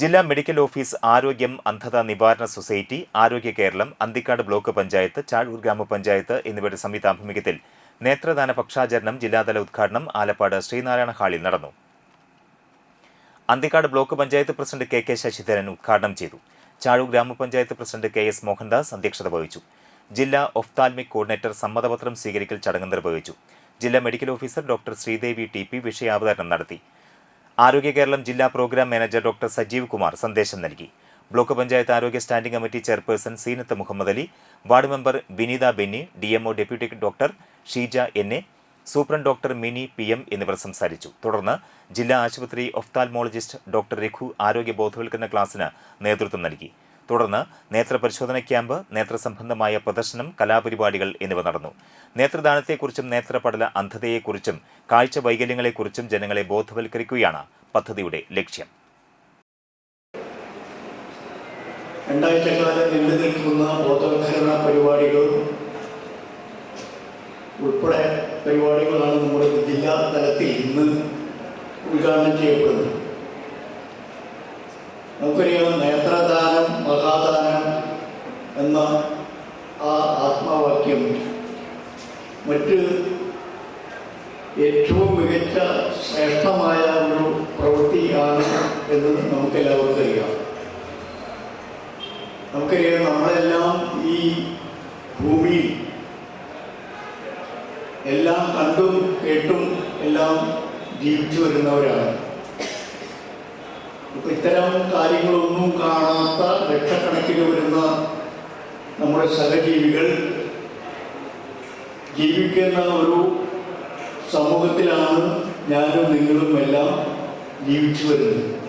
ജില്ലാ medical office ആരോഗ്യം അന്ധത നിവാരണ സൊസൈറ്റി ആരോഗ്യ കേരളം അന്തിക്കാട് ബ്ലോക്ക് പഞ്ചായത്ത് ചാഴൂർ ഗ്രാമപഞ്ചായത്ത് എന്നിവയുടെ സംയുക്താഭിമുഖ്യത്തിൽ നേത്രദാന പക്ഷാചരണം ജില്ലാതല ഉദ്ഘാടനം ആലപ്പാട് ശ്രീനാരായണ ഹാളിൽ നടന്നു. Anthikad block panchayat president K K Sasidharan ഉദ്ഘാടനം ചെയ്തു. ചാഴൂർ ഗ്രാമപഞ്ചായത്ത് പ്രസിഡന്റ് കെ എസ് മോഹൻദാസ് അധ്യക്ഷത വഹിച്ചു. ജില്ലാ ഒഫ്താൽമിക് കോർഡിനേറ്റർ സമ്മതപത്രം സ്വീകരിക്കൽ ചടങ്ങ് നിർവഹിച്ചു. ജില്ലാ medical officer doctor Sreedevi T P വിഷയാവതരണം നടത്തി. ആരോഗ്യ കേരളം ജില്ലാ programme manager doctor Sajeev Kumar സന്ദേശം നൽകി. ബ്ലോക്ക് പഞ്ചായത്ത് ആരോഗ്യ standing committee chairperson Seenath Muhammad Ali ward member Vineetha Benny D MO deputy doctor Sheeja N A superintendent doctor Mini P M എന്നിവർ സംസാരിച്ചു. തുടർന്ന് ജില്ലാ ആശുപത്രി ഒഫ്താൽമോളജിസ്റ്റ് ഡോക്ടർ രഘു ആരോഗ്യ ബോധവൽക്കരണ ക്ലാസ്സിന് നേതൃത്വം നൽകി. തുടർന്ന് നേത്രപരിശോധന ക്യാമ്പ് നേത്രസംബന്ധമായ പ്രദർശനം കലാപരിപാടികൾ എന്നിവ നടന്നു. നേത്രദാനത്തെക്കുറിച്ചും നേത്രപടല അന്ധതയെക്കുറിച്ചും കാഴ്ച വൈകല്യങ്ങളെക്കുറിച്ചും ജനങ്ങളെ ബോധവൽക്കരിക്കുകയാണ് പദ്ധതിയുടെ ലക്ഷ്യം. രണ്ടാഴ്ചക്കാലം നീണ്ടു നിൽക്കുന്ന ബോധവൽക്കരണ പരിപാടികൾ ഉൾപ്പെടെ പരിപാടികളാണ് നമ്മുടെ ജില്ലാ തലത്തിൽ ഇന്ന് ഉദ്ഘാടനം ചെയ്യപ്പെടുന്നത്. നമുക്കറിയാം എന്ന ആ ആത്മവാക്യം മറ്റ് ഏറ്റവും മികച്ച ശ്രേഷ്ഠമായ ഒരു പ്രവൃത്തിയാണ് എന്ന് നമുക്കെല്ലാവർക്കും അറിയാം. നമുക്കറിയാം നമ്മളെല്ലാം ഈ ഭൂമിയിൽ എല്ലാം കണ്ടും കേട്ടും എല്ലാം ജീവിച്ചു വരുന്നവരാണ്. ഇത്തരം കാര്യങ്ങളൊന്നും കാണാത്ത ലക്ഷക്കണക്കിന് വരുന്ന നമ്മുടെ സഹജീവികൾ ജീവിക്കുന്ന ഒരു സമൂഹത്തിലാണ് ഞാനും നിങ്ങളും എല്ലാം ജീവിച്ചു വരുന്നത്.